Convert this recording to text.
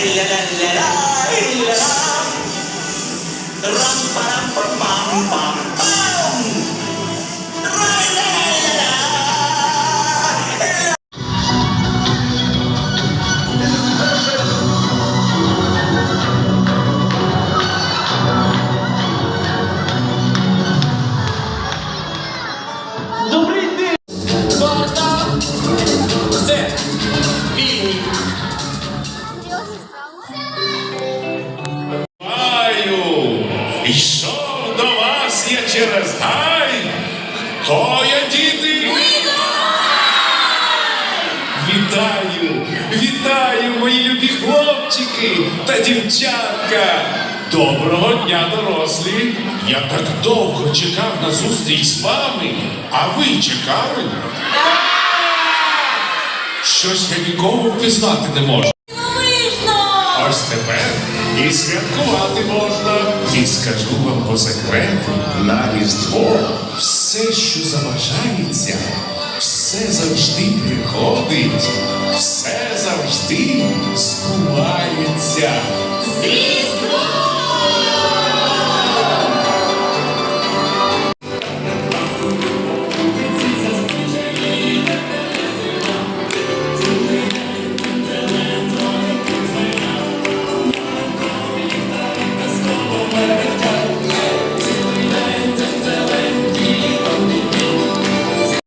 la la la la la la йшов до вас я через гай. То я діти. Вітаю, вітаю, мої любі хлопчики та дівчатка. Доброго дня, дорослі. Я так довго чекав на зустріч з вами, а ви чекали? Щось я нікого впізнати не можу. Ось тепер. І святкувати можна. І скажу вам по секрету, на Різдво. Все, що забажається, все завжди приходить, все завжди збувається.